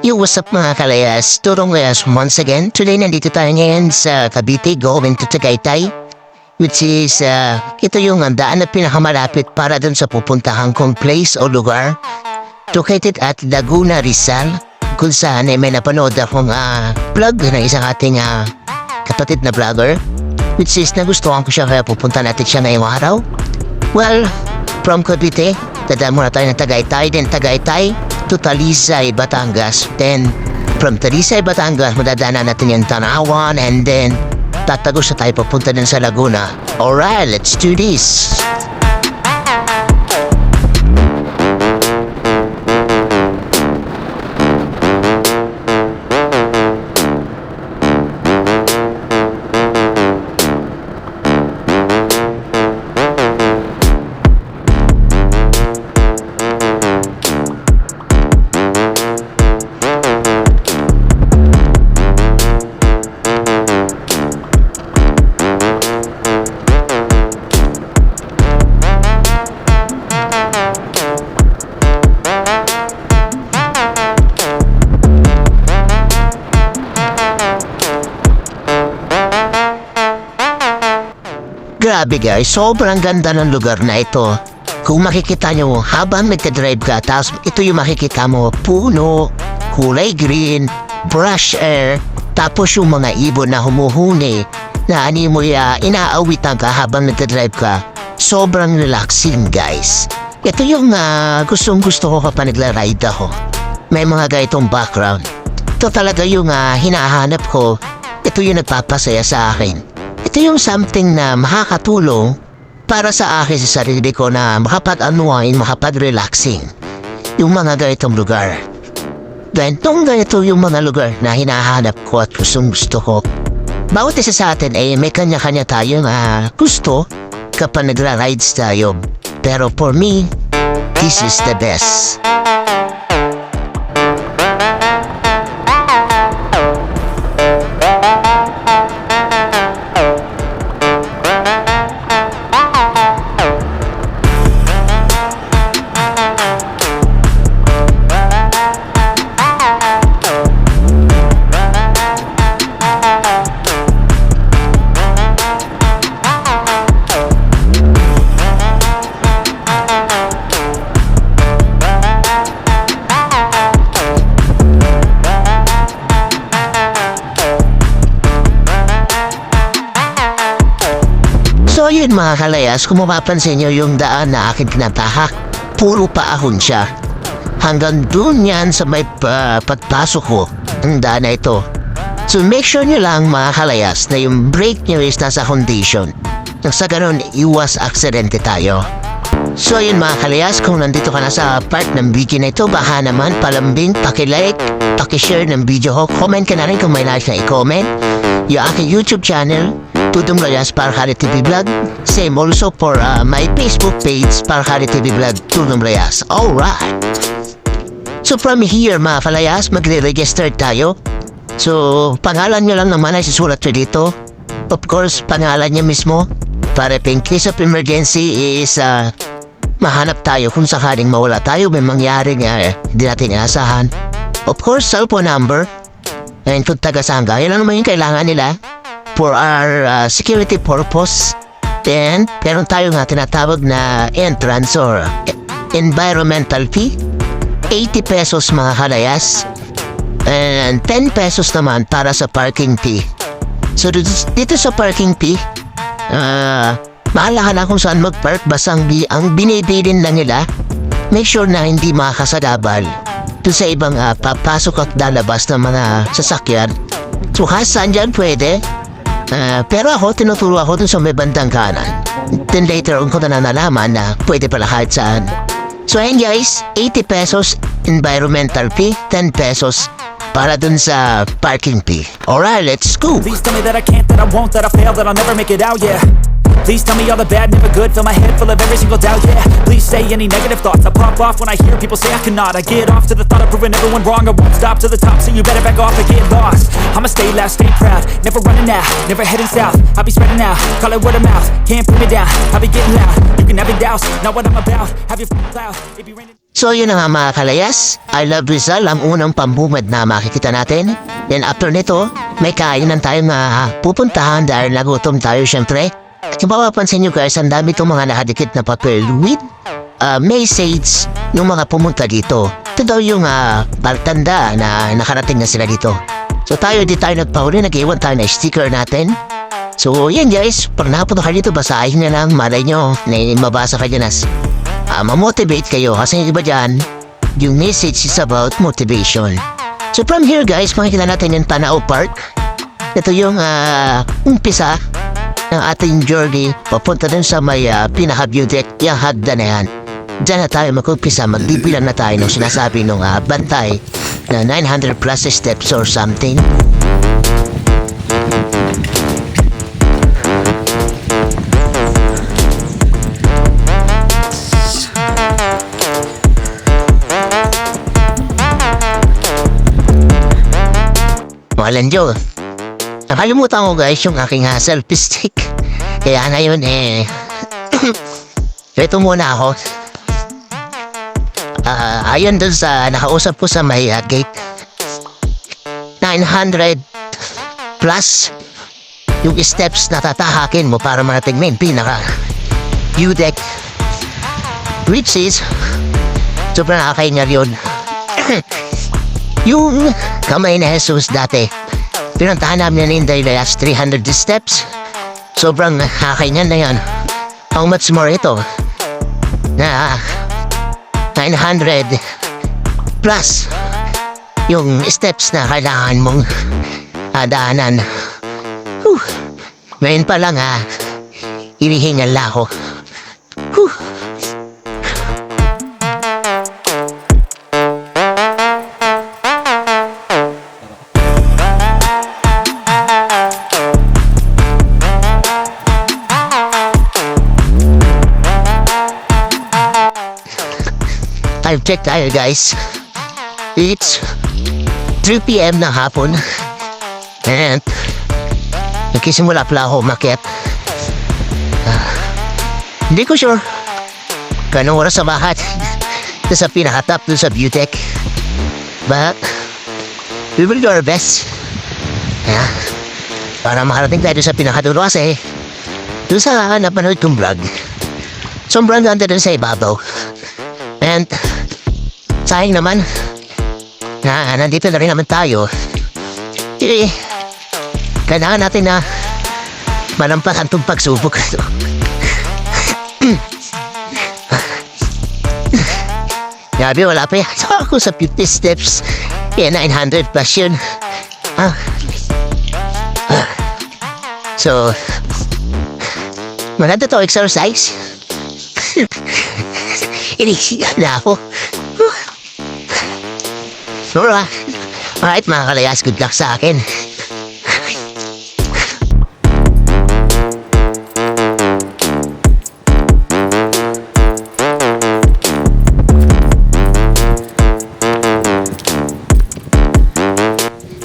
Yo, what's up mga kalayas? Turong Layas once again. Today, nandito tayo ngayon sa Cavite, going to Tagaytay. Which is, uh, ito yung uh, daan na pinakamalapit para dun sa pupuntahan kong place o lugar. Located at Laguna, Rizal. Kung saan ay may napanood akong uh, vlog na isang ating uh, kapatid na vlogger. Which is, nagustuhan ko siya kaya pupunta natin siya ngayong araw. Well, from Cavite, dadaan muna tayo ng Tagaytay, then Tagaytay to Talisay, Batangas. Then, from Talisay, Batangas, madadaanan natin yung Tanawan, and then, tatagos na tayo papunta din sa Laguna. Alright, let's do this! Grabe guys, sobrang ganda ng lugar na ito. Kung makikita nyo, habang nagka-drive ka, tapos ito yung makikita mo, puno, kulay green, brush air, tapos yung mga ibon na humuhuni, na ani mo ya, inaawitan ka habang nagka-drive ka. Sobrang relaxing guys. Ito yung uh, gustong gusto ko kapag nagla-ride ako. May mga ganitong background. Ito talaga yung ah, hinahanap ko. Ito yung nagpapasaya sa akin. Ito yung something na makakatulong para sa akin sa sarili ko na makapag-unwind, makapag-relaxing. Yung mga ganitong lugar. Dahil itong ganito yung mga lugar na hinahanap ko at gustong gusto ko. Bawat isa sa atin ay may kanya-kanya tayong ah, gusto kapag nagra-rides tayo. Pero for me, this is the best. So yun mga kalayas, kung mapapansin nyo yung daan na akin tinatahak, puro paahon siya. Hanggang dun yan sa may pa, pagpasok ko, ang daan na ito. So make sure nyo lang mga kalayas na yung brake nyo is nasa condition. Sa ganun, iwas aksidente tayo. So yun mga kalayas, kung nandito ka na sa part ng video na ito, baka naman palambing, pakilike, pakishare ng video ko, comment ka na rin kung may nais na i-comment. Yung aking YouTube channel, Tudong Rayas Parhari TV Vlog. Same also for uh, my Facebook page, Parhari TV Vlog, Tudong Rayas. Alright! So from here mga kalayas, magre-register tayo. So, pangalan nyo lang naman ay susulat nyo dito. Of course, pangalan niya mismo. Para in case of emergency is uh, mahanap tayo kung sakaling mawala tayo, may mangyaring uh, hindi natin inasahan. Of course, cellphone number. And kung taga-sangga, yun lang naman yung kailangan nila for our uh, security purpose. Then, meron tayo nga tinatawag na entrance or e- environmental fee. 80 pesos mga kalayas. And 10 pesos naman para sa parking fee. So dito, sa parking fee, ah, mahala na kung saan mag-park basta ang, ang binibilin lang nila, make sure na hindi makakasagabal doon sa ibang ah, papasok at lalabas ng mga sasakyan. So kahit saan dyan pwede, Ah, pero ako, tinuturo ako dun sa may bandang kanan. Then later on ko na nalaman na pwede pala kahit saan. So ayun guys, 80 pesos environmental fee, 10 pesos para dun sa parking fee. Alright, let's go! Please tell me that I can't, that I won't, that I fail, that I'll never make it out, yeah Please tell me all the bad, never good Fill my head full of every single doubt, yeah Please say any negative thoughts I pop off when I hear people say I cannot I get off to the thought of proving everyone wrong I won't stop to the top, so you better back off and get lost stay loud, stay proud Never running out, never heading south I'll be spreading out, call it word of mouth Can't put me down, I'll be getting loud You can have your doubts, not what I'm about Have your cloud, it be raining So yun na nga mga kalayas, I Love Rizal ang unang pambumad na makikita natin. Then after nito, may kainan tayong uh, pupuntahan dahil nagutom tayo syempre. At kung mapapansin nyo guys, ang dami itong mga nakadikit na papel with uh, message ng mga pumunta dito. Ito daw yung uh, bartanda na nakarating na sila dito. So tayo di tayo nagpahuli, nag-iwan tayo na sticker natin. So yan guys, pag napunta kayo dito, basahin na lang, malay nyo, na mabasa ka dyan as ah, mamotivate kayo kasi yung iba dyan, yung message is about motivation. So from here guys, makikita natin yung Tanao Park. Ito yung ah, umpisa ng ating journey papunta dun sa may uh, pinaka-view deck, yung hagda na yan. Diyan na tayo mag-umpisa, magbibilan na tayo nung sinasabi nung ah, bantay na 900 plus steps or something. Walang Diyo. Nakalimutan ko guys yung aking uh, selfie stick. Kaya ngayon eh... Ito muna ako. Ah, ayon dun sa nakausap ko sa may uh, gate. 900 plus yung steps na tatahakin mo para marating main pinaka view deck. Which is sobrang nakakaingal yun. yung kamay na Jesus dati. Pinuntahan namin na Inday the last 300 steps. Sobrang nakakaingan na yan. How much more ito? Na 900 plus yung steps na kailangan mong ah, daanan. Whew. Ngayon pa lang ha, inihingal ako. Time check tayo guys. It's 3pm na hapon. And nagkisimula pala ako umakyat. Ah, hindi ko sure. Ganong oras sa bahat. Ito sa pinakatap dun sa deck. But, we will do our best. Yeah. Para makarating tayo sa pinakadulo kasi dun sa napanood kong vlog. Sobrang ganda dun sa ibabaw. And, sayang naman, na nandito na rin naman tayo. Eh, kailangan natin na malampakan itong pagsubok. Grabe, wala pa yan. So, ako sa 50 steps. Eh, 900 plus yun. Ah. Ah. So, maganda to exercise. Inisiyan na ako. Nora. Alright mga kalayas, good luck sa akin.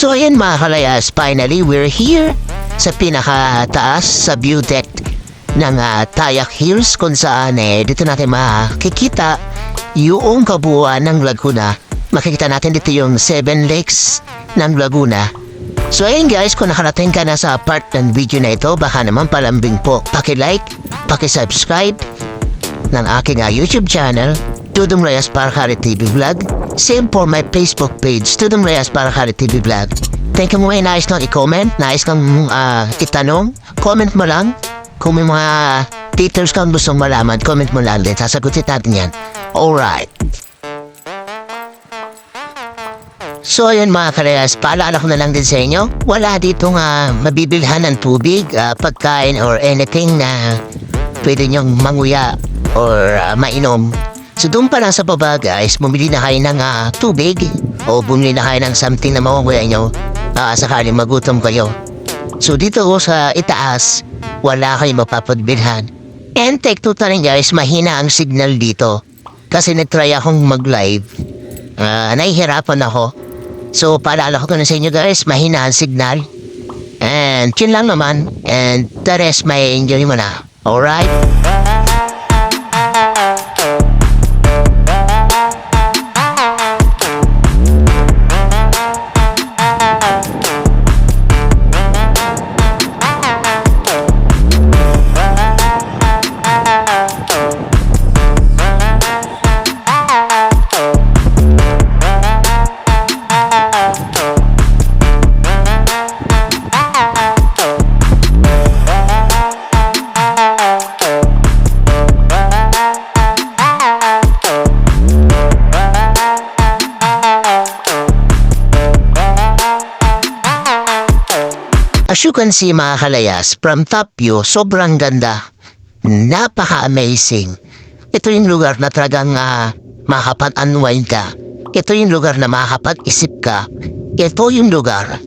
So ayan mga kalayas, finally we're here sa pinakataas sa deck ng uh, Tayak Hills kung saan eh dito natin makikita yung kabuuan ng Laguna. Makikita natin dito yung Seven Lakes ng Laguna. So ayun guys, kung nakarating ka na sa part ng video na ito, baka naman palambing po. Paki-like, paki-subscribe ng aking uh, YouTube channel, Tudong Reyes Parkari TV Vlog. Same for my Facebook page, Tudong Reyes Parkari TV Vlog. Thank you mo may nais kang i-comment, nais kang uh, itanong, comment mo lang. Kung may mga details kang gustong malaman, comment mo lang din. Sasagutin natin yan. Alright. So ayun mga karehas, paalala ko na lang din sa inyo, wala dito nga mabibilhan ng tubig, ah, pagkain or anything na pwede nyong manguya or ah, mainom. So doon pa lang sa baba guys, bumili na kayo ng ah, tubig o bumili na kayo ng something na mamanguya nyo ah, sakaling magutom kayo. So dito ko sa itaas, wala kayong mapapagbilhan. And take two rin guys, mahina ang signal dito. Kasi nagtry akong mag-live. Ah, nahihirapan ako. So, paalala ko na sa inyo guys, mahina ang signal. And yun lang naman. And the rest, may enjoy mo na. Alright? As you can see mga kalayas, from top view, sobrang ganda. Napaka-amazing. Ito yung lugar na talagang uh, makakapag-unwind ka. Ito yung lugar na makakapag-isip ka. Ito yung lugar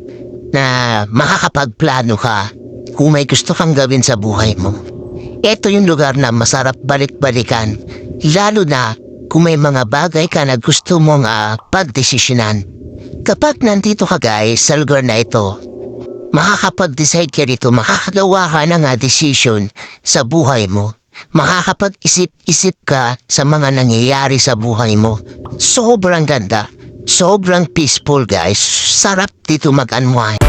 na makakapagplano ka kung may gusto kang gawin sa buhay mo. Ito yung lugar na masarap balik-balikan. Lalo na kung may mga bagay ka na gusto mong uh, pagdesisyonan. Kapag nandito ka guys sa lugar na ito, makakapag-decide ka rito, makakagawa ka ng ah, decision sa buhay mo. Makakapag-isip-isip ka sa mga nangyayari sa buhay mo. Sobrang ganda. Sobrang peaceful guys. Sarap dito mag-unwind.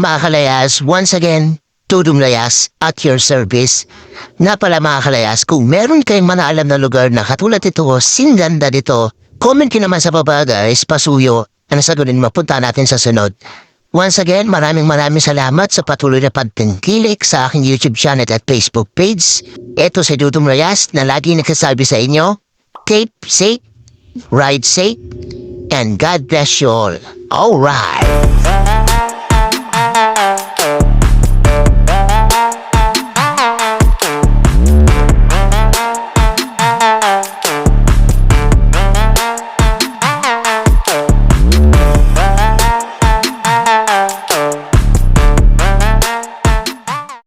Mga kalayas, once again, Tudong Layas at your service. Nga pala mga kalayas, kung meron kayong manaalam na lugar na katulad ito, singanda dito, comment nyo naman sa baba guys, pasuyo, ano sagunin mo, punta natin sa sunod. Once again, maraming maraming salamat sa patuloy na pagtangkilik sa aking YouTube channel at Facebook page. Ito si Dudong Rayas na lagi nagsasabi sa inyo, tape safe, ride safe, and God bless you all. Alright!